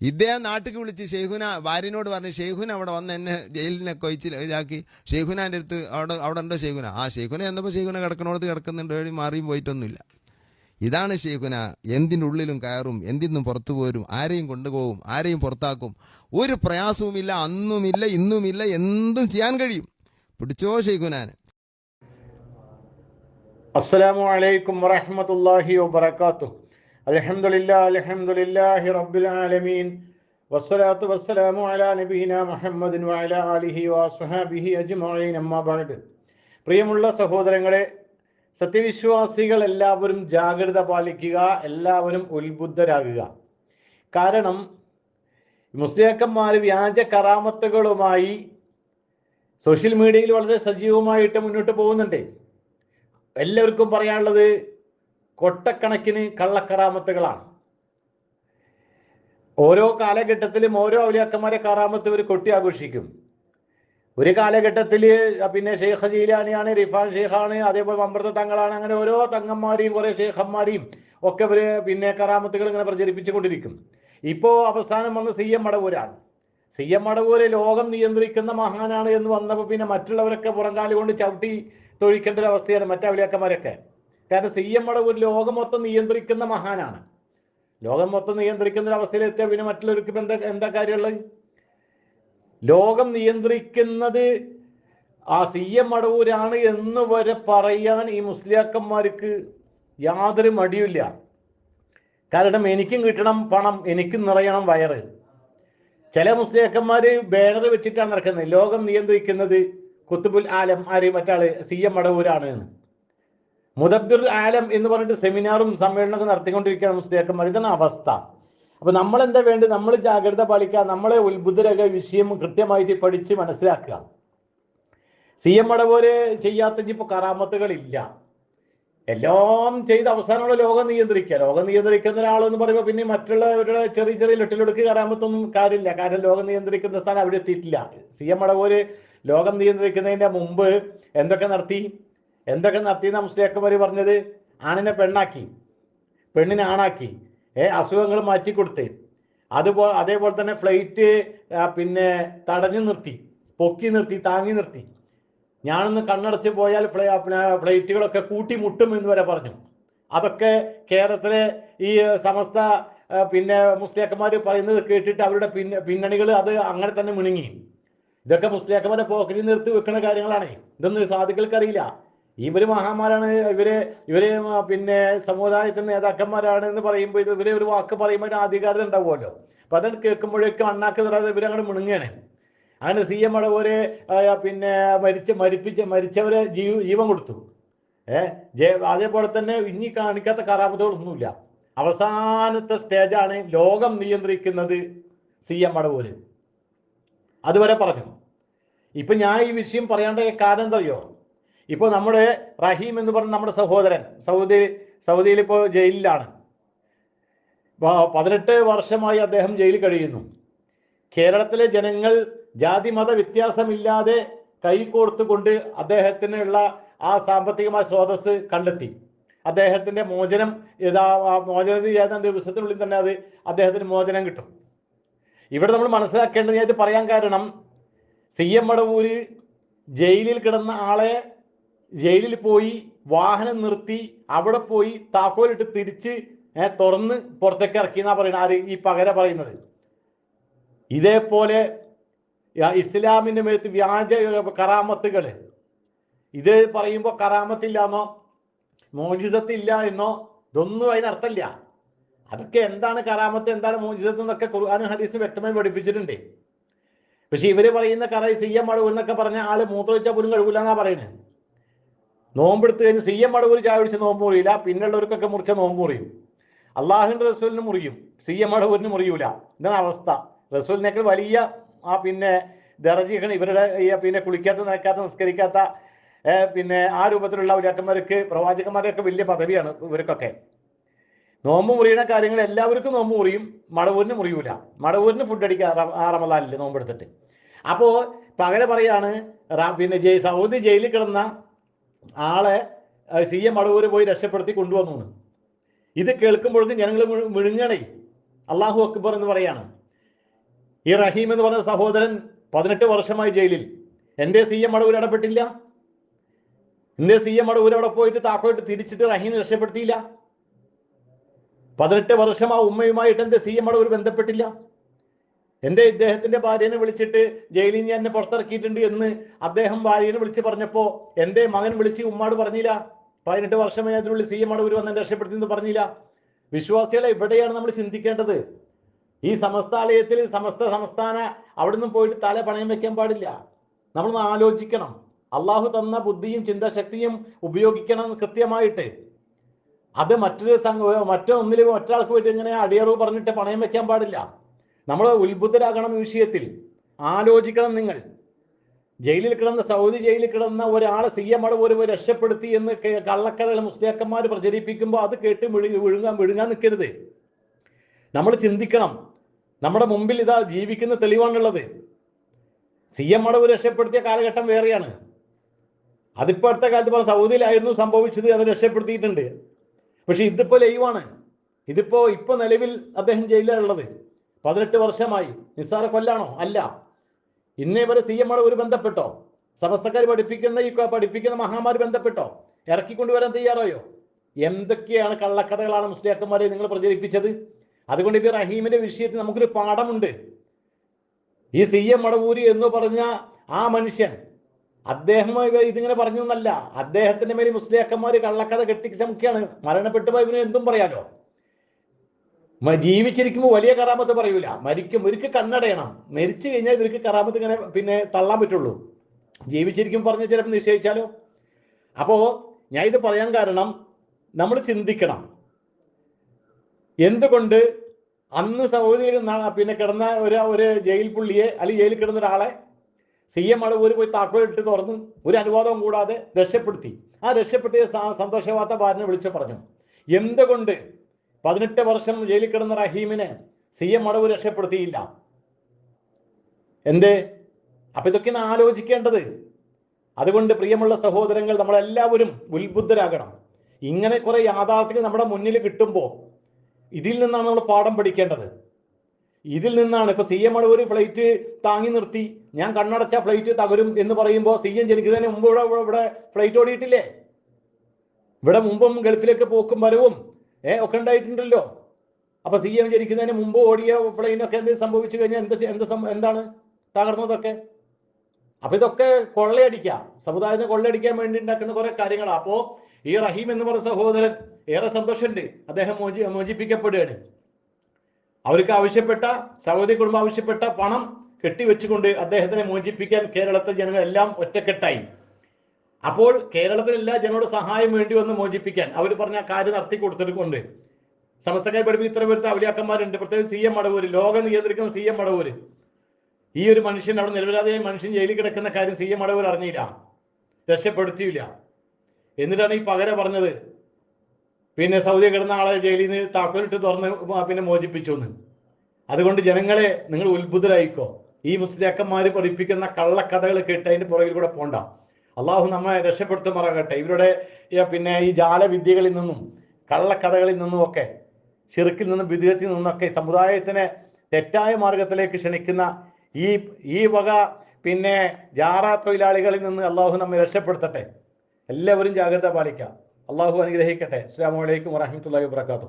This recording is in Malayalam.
ഇദ്ദേഹം നാട്ടിലേക്ക് വിളിച്ച് ഷെയ്ഖുന ഭാര്യനോട് പറഞ്ഞ് ഷെയ്ഖുന അവിടെ വന്ന് എന്നെ ജയിലിനെ കൊയിച്ച് ഇതാക്കി. ഷെയ്ഖുനാന്റെ അടുത്ത് അവിടെ അവിടെ ഉണ്ടോ ഷെയ്ഖുന ആ ഷെയ്ഖുന എന്നപ്പോൾ ഷെയ്ഖുന കിടക്കണോടത്ത് കിടക്കുന്നുണ്ട് വഴി മാറിയും പോയിട്ടൊന്നുമില്ല. ഇതാണ് ഷെയ്ഖുന എന്തിന്റെ ഉള്ളിലും കയറും എന്തിന്നും പുറത്തു പോരും ആരെയും കൊണ്ടുപോകും ആരെയും പുറത്താക്കും. ഒരു പ്രയാസവുമില്ല അന്നുമില്ല ഇന്നുമില്ല എന്തും ചെയ്യാൻ കഴിയും. പിടിച്ചോ ഷെയ്ഖുനാന് അസ്സലാമു അലൈക്കും പ്രിയമുള്ള സഹോദരങ്ങളെ സത്യവിശ്വാസികൾ എല്ലാവരും ജാഗ്രത പാലിക്കുക എല്ലാവരും ഉത്ബുദ്ധരാകുക. കാരണം മുസ്ലിയാക്കന്മാർ വ്യാജ കറാമത്തുകളുമായി സോഷ്യൽ മീഡിയയിൽ വളരെ സജീവമായിട്ട് മുന്നോട്ട് പോകുന്നുണ്ട്. എല്ലാവർക്കും പറയാനുള്ളത് കൊട്ടക്കണക്കിന് കള്ളക്കറാമത്തുകളാണ് ഓരോ കാലഘട്ടത്തിലും ഓരോ ഔലിയാക്കന്മാരെ കറാമത്ത് ഇവർ കൊട്ടി ആഘോഷിക്കും. ഒരു കാലഘട്ടത്തിൽ പിന്നെ ഷെയ്ഖ് ജീലാനിയാണ് റിഫാൻ ഷെയ്ഖാണ് അതേപോലെ അമൃത തങ്ങളാണ് അങ്ങനെ ഓരോ തങ്ങന്മാരെയും കുറേ ഷെയ്ഖന്മാരെയും ഒക്കെ ഇവർ പിന്നെ കറാമത്തുകൾ ഇങ്ങനെ പ്രചരിപ്പിച്ചുകൊണ്ടിരിക്കും ഇപ്പോൾ അവസാനം വന്ന് സി എം മടവൂരാണ്. സി എം മടവൂര് ലോകം നിയന്ത്രിക്കുന്ന മഹാനാണ് എന്ന് വന്നപ്പോൾ പിന്നെ മറ്റുള്ളവരൊക്കെ പുറങ്കാലുകൊണ്ട് കൊണ്ട് ചവിട്ടി തൊഴിക്കേണ്ട ഒരു അവസ്ഥയാണ് മറ്റവലിയാക്കന്മാരൊക്കെ കാരണം സി എം മടവൂർ ലോകം മൊത്തം നിയന്ത്രിക്കുന്ന മഹാനാണ്. ലോകം മൊത്തം നിയന്ത്രിക്കുന്ന ഒരു അവസ്ഥയിലെത്തിയ പിന്നെ മറ്റുള്ളവർക്ക് എന്താ എന്താ കാര്യമുള്ളത്? ലോകം നിയന്ത്രിക്കുന്നത് ആ സി എം മടവൂരാണ് എന്ന് വരെ പറയാൻ ഈ മുസ്ലിയാക്കന്മാർക്ക് യാതൊരു മടിയില്ല കാരണം എനിക്കും കിട്ടണം പണം എനിക്കും നിറയണം വയറ്. ചില മുസ്ലിയാക്കന്മാർ ബാനർ വെച്ചിട്ടാണ് നടക്കുന്നത്. ലോകം നിയന്ത്രിക്കുന്നത് കുത്തുബുൽ ആലം ആര് മറ്റാൾ? സി എം മടവൂരാണ് എന്ന്. മുദബിർ ആലം എന്ന് പറഞ്ഞിട്ട് സെമിനാറും സമ്മേളനമൊക്കെ നടത്തിക്കൊണ്ടിരിക്കുകയാണ് മുസ്ലിയാക്കന്മാർ. ഇതാണ് അവസ്ഥ. അപ്പൊ നമ്മൾ എന്താ വേണ്ടത്? നമ്മൾ ജാഗ്രത പാലിക്കുക നമ്മളെ ഉത്ഭുതരക വിഷയം കൃത്യമായിട്ട് പഠിച്ച് മനസ്സിലാക്കുക. സി എം മടവൂര് ചെയ്യാത്ത ഇപ്പൊ കറാമത്തുകളില്ല. എല്ലാം ചെയ്ത് അവസാനമുള്ള ലോകം നിയന്ത്രിക്കുക. ലോകം നിയന്ത്രിക്കുന്ന ഒരാൾ എന്ന് പറയുമ്പോൾ പിന്നെ മറ്റുള്ളവരുടെ ചെറിയ ചെറിയ ലെട്ടിലൊടുക്ക് കറാമത്തൊന്നും കാര്യമില്ല. കാരണം ലോകം നിയന്ത്രിക്കുന്ന സ്ഥാനം അവിടെ എത്തിയിട്ടില്ല. സി എം മടവൂര് ലോകം നിയന്ത്രിക്കുന്നതിന്റെ മുമ്പ് എന്തൊക്കെ നടത്തി? എന്തൊക്കെ നടത്തിയെന്ന മുസ്ലിയാക്കന്മാർ പറഞ്ഞത്? ആണിനെ പെണ്ണാക്കി പെണ്ണിനെ ആണാക്കി ഏ അസുഖങ്ങൾ മാറ്റിക്കൊടുത്ത്. അതുപോലെ അതേപോലെ തന്നെ ഫ്ലൈറ്റ് പിന്നെ തടഞ്ഞു നിർത്തി പൊക്കി നിർത്തി താങ്ങി നിർത്തി. ഞാനൊന്ന് കണ്ണടച്ച് പോയാൽ ഫ്ലൈ ഫ്ലൈറ്റുകളൊക്കെ കൂട്ടിമുട്ടും എന്ന് വരെ പറഞ്ഞു. അതൊക്കെ കേരളത്തിലെ ഈ സമസ്ത പിന്നെ മുസ്ലിയാക്കന്മാർ പറയുന്നത് കേട്ടിട്ട് അവരുടെ പിന്ന പിന്നണികൾ അത് അങ്ങനെ തന്നെ മിണുങ്ങി. ഇതൊക്കെ മുസ്ലിയാക്കന്മാരെ പോക്കറ്റിൽ നിർത്തി വെക്കുന്ന കാര്യങ്ങളാണ്. ഇതൊന്നും സാധുക്കൾക്ക് അറിയില്ല ഇവർ മഹാന്മാരാണ് ഇവർ ഇവർ പിന്നെ സമുദായത്തിന്റെ നേതാക്കന്മാരാണ് എന്ന് പറയുമ്പോൾ ഇത് ഇവർ ഒരു വാക്ക് പറയുമ്പോൾ ഒരു അധികാരത ഉണ്ടാവുമല്ലോ. അപ്പൊ അത് കേൾക്കുമ്പോഴേക്കും അണ്ണാക്ക് തൊടാതെ ഇവരങ്ങോട്ട് മിണുങ്ങാണ്. അങ്ങനെ സി എം അടവരെ പിന്നെ മരിച്ച മരിപ്പിച്ച മരിച്ചവരെ ജീവ ജീവൻ കൊടുത്തു. ഏഹ് അതേപോലെ തന്നെ ഇനി കാണിക്കാത്ത കറാമത്തുകളൊന്നുമില്ല അവസാനത്തെ സ്റ്റേജാണ് ലോകം നിയന്ത്രിക്കുന്നത് സി എം അടവൂര് അതുവരെ പറഞ്ഞു. ഇപ്പൊ ഞാൻ ഈ വിഷയം പറയേണ്ട കാരണം എന്താ അറിയോ ഇപ്പൊ നമ്മുടെ റഹീം എന്ന് പറഞ്ഞ നമ്മുടെ സഹോദരൻ സൗദി സൗദിയിൽ ഇപ്പോൾ ജയിലിലാണ്. പതിനെട്ട് വർഷമായി അദ്ദേഹം ജയിലിൽ കഴിയുന്നു. കേരളത്തിലെ ജനങ്ങൾ ജാതി മത വ്യത്യാസമില്ലാതെ കൈകോർത്തുകൊണ്ട് അദ്ദേഹത്തിനുള്ള ആ സാമ്പത്തികമായ സ്രോതസ് കണ്ടെത്തി. അദ്ദേഹത്തിന്റെ മോചനം ഏതാ മോചന ഏതാ ദിവസത്തിനുള്ളിൽ തന്നെ അത് അദ്ദേഹത്തിന് മോചനം കിട്ടും. ഇവിടെ നമ്മൾ മനസ്സിലാക്കേണ്ടത് ഞാൻ പറയാൻ കാരണം സി എം മടവൂര് ജയിലിൽ കിടന്ന ആളെ ജയിലിൽ പോയി വാഹനം നിർത്തി അവിടെ പോയി താക്കോലിട്ട് തിരിച്ച് തുറന്ന് പുറത്തേക്ക് ഇറക്കി എന്നാ പറയുന്നത്? ആര്? ഈ പകര പറയുന്നത്. ഇതേപോലെ ഇസ്ലാമിന്റെ മേത്ത് വ്യാജ കറാമത്തുകൾ. ഇത് പറയുമ്പോൾ കറാമത്തില്ലാന്നോ മോചിതത്തില്ല എന്നോ ഇതൊന്നും അതിനർത്ഥമില്ല. അതൊക്കെ എന്താണ് കറാമത്ത് എന്താണ് മോചിതത്ത് എന്നൊക്കെ ഖുർആാനും ഹദീസും വ്യക്തമായി പഠിപ്പിച്ചിട്ടുണ്ട്. പക്ഷെ ഇവർ പറയുന്ന കറ സി എം മടവൂർ എന്നൊക്കെ പറഞ്ഞ ആൾ മൂത്രമൊഴിച്ചാൽ പോലും കഴിവില്ല എന്നാ പറയുന്നത്. നോമ്പെടുത്ത് കഴിഞ്ഞ് സി എം അടവൂർ ചായ പിടിച്ച് നോമ്പ് മുറിയില്ല. പിന്നുള്ളവർക്കൊക്കെ മുറിച്ച നോമ്പ് മുറിയും. അള്ളാഹുവിന്റെ റസൂലിന് മുറിയും. സി എം അടവൂരിന് മുറിയൂല. ഇതാണ് അവസ്ഥ. റസൂലിനേക്കാൾ വലിയ ആ പിന്നെ ദറജികൾ ഇവരുടെ പിന്നെ കുളിക്കാത്ത നനക്കാത്ത നിസ്കരിക്കാത്ത പിന്നെ ആ രൂപത്തിലുള്ള ഉലാക്കന്മാർക്ക് പ്രവാചകന്മാരൊക്കെ വലിയ പദവിയാണ് ഇവർക്കൊക്കെ. നോമ്പ് മുറിയുന്ന കാര്യങ്ങൾ എല്ലാവർക്കും നോമ്പ് മുറിയും മടവൂരിന് മുറിയൂല. മടവൂരിന് ഫുഡ് അടിക്കുക ആ റമദാനിൽ നോമ്പെടുത്തിട്ട്. അപ്പോൾ പകരം പറയാണ് പിന്നെ ജയ് സൗദി ജയിലിൽ കിടന്ന ആളെ സി എം അടവൂര് പോയി രക്ഷപ്പെടുത്തി കൊണ്ടുവന്നു. ഇത് കേൾക്കുമ്പോഴേക്കും ജനങ്ങൾ മിഴുങ്ങണേ. അള്ളാഹു അക്ബർ എന്ന് പറയാണ്. ഈ റഹീം എന്ന് പറഞ്ഞ സഹോദരൻ പതിനെട്ട് വർഷമായി ജയിലിൽ. എന്റെ സി എം അടവൂർ ഇടപെട്ടില്ല. എന്റെ സി എം അടവൂർ അവിടെ പോയിട്ട് താക്കോയിട്ട് തിരിച്ചിട്ട് റഹീം രക്ഷപ്പെടുത്തിയില്ല. പതിനെട്ട് വർഷം ആ ഉമ്മയുമായിട്ട് എന്റെ സി എം അടവൂർ ബന്ധപ്പെട്ടില്ല. എന്റെ ഇദ്ദേഹത്തിന്റെ ഭാര്യനെ വിളിച്ചിട്ട് ജയിലിൽ ഞാൻ എന്നെ പുറത്തിറക്കിയിട്ടുണ്ട് എന്ന് അദ്ദേഹം ഭാര്യനെ വിളിച്ച് പറഞ്ഞപ്പോ എന്റെ മകൻ വിളിച്ച് ഉമ്മാട് പറഞ്ഞില്ല. പതിനെട്ട് വർഷമേ അതിനുള്ളിൽ സി എം ഒരു വന്ന് രക്ഷപ്പെടുത്തി എന്ന് പറഞ്ഞില്ല. വിശ്വാസികളെ ഇവിടെയാണ് നമ്മൾ ചിന്തിക്കേണ്ടത്? ഈ സമസ്താലയത്തിൽ സമസ്ത സംസ്ഥാന അവിടുന്ന് പോയിട്ട് തല പണയം വെക്കാൻ പാടില്ല. നമ്മളൊന്ന് ആലോചിക്കണം. അള്ളാഹു തന്ന ബുദ്ധിയും ചിന്താശക്തിയും ഉപയോഗിക്കണം കൃത്യമായിട്ട്. അത് മറ്റൊരു സംഘ മറ്റൊന്നിലും മറ്റൊരാൾക്ക് പോയിട്ട് ഇങ്ങനെ അടിയറവ് പറഞ്ഞിട്ട് പണയം വെക്കാൻ പാടില്ല? നമ്മൾ ഉത്ബുദ്ധരാകണം വിഷയത്തിൽ. ആലോചിക്കണം നിങ്ങൾ. ജയിലിൽ കിടന്ന സൗദി ജയിലിൽ കിടന്ന ഒരാളെ സി എം അടവ് ഒരു രക്ഷപ്പെടുത്തി എന്ന് കള്ളക്കഥകൾ മുസ്ലിയാക്കന്മാർ പ്രചരിപ്പിക്കുമ്പോൾ അത് കേട്ട് വിഴുങ്ങ വിഴുങ്ങാൻ വിഴുങ്ങാൻ നിൽക്കരുത് നമ്മൾ ചിന്തിക്കണം. നമ്മുടെ മുമ്പിൽ ഇതാ ജീവിക്കുന്ന തെളിവാണുള്ളത്. സി എം അടവ് രക്ഷപ്പെടുത്തിയ കാലഘട്ടം വേറെയാണ്. അതിപ്പോ അടുത്ത കാലത്ത് പറഞ്ഞ സൗദിയിലായിരുന്നു സംഭവിച്ചത് അത് രക്ഷപ്പെടുത്തിയിട്ടുണ്ട്. പക്ഷെ ഇതിപ്പോ ലൈവാണ്. ഇതിപ്പോ ഇപ്പൊ നിലവിൽ അദ്ദേഹം ജയിലിലുള്ളത് പതിനെട്ട് വർഷമായി. നിസ്സാര കൊല്ലാണോ? അല്ല. ഇന്നേ വരെ സി എം ഒരു ബന്ധപ്പെട്ടോ? സമസ്തക്കാർ പഠിപ്പിക്കുന്ന ഈ പഠിപ്പിക്കുന്ന മഹാമാരി ബന്ധപ്പെട്ടോ? ഇറക്കിക്കൊണ്ടുവരാൻ തയ്യാറായോ? എന്തൊക്കെയാണ് കള്ളക്കഥകളാണ് മുസ്ലിയാക്കന്മാരെ നിങ്ങൾ പ്രചരിപ്പിച്ചത്? അതുകൊണ്ട് ഇപ്പൊ റഹീമിന്റെ വിഷയത്തിൽ നമുക്കൊരു പാഠമുണ്ട്. ഈ സി എം മടവൂരി എന്ന് പറഞ്ഞ ആ മനുഷ്യൻ അദ്ദേഹം ഇതിങ്ങനെ പറഞ്ഞു എന്നല്ല അദ്ദേഹത്തിന്റെ മേലെ മുസ്ലിയാക്കന്മാര് കള്ളക്കഥ കെട്ടിച്ചമുക്കിയാണ് മരണപ്പെട്ടു പോയവന് എന്തും പറയാലോ? ജീവിച്ചിരിക്കുമ്പോൾ വലിയ കറാമത്ത് പറയൂല. മരിക്കും ഇവർക്ക് കണ്ണടയണം. മരിച്ചു കഴിഞ്ഞാൽ ഇവർക്ക് കറാമത്ത് ഇങ്ങനെ പിന്നെ തള്ളാൻ പറ്റുള്ളൂ. ജീവിച്ചിരിക്കും പറഞ്ഞ് ചിലപ്പോൾ നിശ്ചയിച്ചാലോ? അപ്പോ ഞാൻ ഇത് പറയാൻ കാരണം നമ്മൾ ചിന്തിക്കണം. എന്തുകൊണ്ട് അന്ന് സൗദിയിൽ പിന്നെ കിടന്ന ഒരു ഒരു ജയിൽ പുള്ളിയെ അല്ലെങ്കിൽ ജയിലിൽ കിടന്ന ഒരാളെ സി എം അടവൂര് പോയി താക്കോൽ ഇട്ട് തുറന്ന്. ഒരു അനുവാദവും കൂടാതെ രക്ഷപ്പെടുത്തി. ആ രക്ഷപ്പെടുത്തിയ സന്തോഷവാർത്ത ബാലിനെ വിളിച്ചു പറഞ്ഞു. എന്തുകൊണ്ട് പതിനെട്ട് വർഷം ജയിലിൽ കിടന്ന റഹീമിനെ സി എം അടവ് രക്ഷപ്പെടുത്തിയില്ല. എന്ത്? അപ്പൊ ഇതൊക്കെയാണ് ആലോചിക്കേണ്ടത്. അതുകൊണ്ട് പ്രിയമുള്ള സഹോദരങ്ങൾ നമ്മളെല്ലാവരും ഉത്ബുദ്ധരാകണം. ഇങ്ങനെ കുറെ യാഥാർത്ഥ്യങ്ങൾ നമ്മുടെ മുന്നിൽ കിട്ടുമ്പോൾ ഇതിൽ നിന്നാണ് നമ്മൾ പാഠം പഠിക്കേണ്ടത്. ഇതിൽ നിന്നാണ് ഇപ്പൊ സി എം ഒരു ഫ്ലൈറ്റ് താങ്ങി നിർത്തി. ഞാൻ കണ്ണടച്ച ഫ്ലൈറ്റ് തകരും എന്ന് പറയുമ്പോൾ സി എം ജനിക്കുന്നതിന് മുമ്പ് ഇവിടെ ഇവിടെ- ഫ്ലൈറ്റ് ഓടിയിട്ടില്ലേ? ഇവിടെ മുമ്പും ഗൾഫിലേക്ക് പോക്കും വരവും ഏ ഒക്കെ ഉണ്ടായിട്ടുണ്ടല്ലോ. അപ്പൊ സി എം ജനിക്കുന്നതിന് മുമ്പ് ഓടിയ പ്ലെയിനൊക്കെ എന്ത് സംഭവിച്ചു കഴിഞ്ഞാൽ എന്ത് എന്ത് എന്താണ്? തകർന്നതൊക്കെ. അപ്പൊ ഇതൊക്കെ കൊള്ളയടിക്കാം. സമുദായത്തെ കൊള്ളയടിക്കാൻ വേണ്ടി ഉണ്ടാക്കുന്ന കുറെ കാര്യങ്ങളാണ് അപ്പോ ഈ റഹീം എന്ന് പറഞ്ഞ സഹോദരൻ ഏറെ സന്തോഷമുണ്ട്. അദ്ദേഹം മോചി മോചിപ്പിക്കപ്പെടുകയാണ്. അവർക്ക് ആവശ്യപ്പെട്ട സൗദി കുടുംബം ആവശ്യപ്പെട്ട പണം കെട്ടിവെച്ചുകൊണ്ട് അദ്ദേഹത്തിനെ മോചിപ്പിക്കാൻ കേരളത്തിലെ ജനങ്ങളെല്ലാം ഒറ്റക്കെട്ടായി. അപ്പോൾ കേരളത്തിൽ ജനങ്ങളുടെ സഹായം വേണ്ടി വന്ന് മോചിപ്പിക്കാൻ അവർ പറഞ്ഞ കാര്യം നടത്തി കൊടുത്തിട്ടുണ്ട്. സമസ്തക്കാർ പഠിപ്പിക്കുന്ന ഇത്ര പേരുത്ത അവലിയാക്കന്മാരുണ്ട് പ്രത്യേകിച്ച് സി എം മടവൂര് ലോകം നിയന്ത്രിക്കുന്ന സി എം മടവൂര് ഈ ഒരു മനുഷ്യൻ അവിടെ നിരപരാധിയായ മനുഷ്യൻ ജയിലിൽ കിടക്കുന്ന കാര്യം സി എം മടവൂർ അറിഞ്ഞില്ല. രക്ഷപ്പെടുത്തിയില്ല. എന്നിട്ടാണ് ഈ പകര പറഞ്ഞത്. പിന്നെ സൗദി കിടന്ന ആളെ ജയിലിൽ നിന്ന് താക്കോലിട്ട് തുറന്ന് പിന്നെ മോചിപ്പിച്ചു എന്ന് അതുകൊണ്ട് ജനങ്ങളെ നിങ്ങൾ ഉത്ഭുതരായിക്കോ ഈ മുസ്ലിയാക്കന്മാര് പഠിപ്പിക്കുന്ന കള്ളക്കഥകൾ കേട്ട് അതിന്റെ പുറകിൽ കൂടെ പോണ്ട. അള്ളാഹു നമ്മെ രക്ഷപ്പെടുത്തുമാറാകട്ടെ. ഇവരുടെ പിന്നെ ഈ ജാലവിദ്യകളിൽ നിന്നും കള്ളക്കഥകളിൽ നിന്നും ഒക്കെ ഷിർക്കിൽ നിന്നും വിദ്യത്തിൽ നിന്നൊക്കെ സമുദായത്തിനെ തെറ്റായ മാർഗത്തിലേക്ക് ക്ഷണിക്കുന്ന ഈ ഈ വക പിന്നെ ജാറ തൊഴിലാളികളിൽ നിന്ന് അള്ളാഹു നമ്മെ രക്ഷപ്പെടുത്തട്ടെ. എല്ലാവരും ജാഗ്രത പാലിക്കാം. അള്ളാഹു അനുഗ്രഹിക്കട്ടെ. അസ്സാം വലൈക്കും വറഹമത്തല്ലാ വാത്തു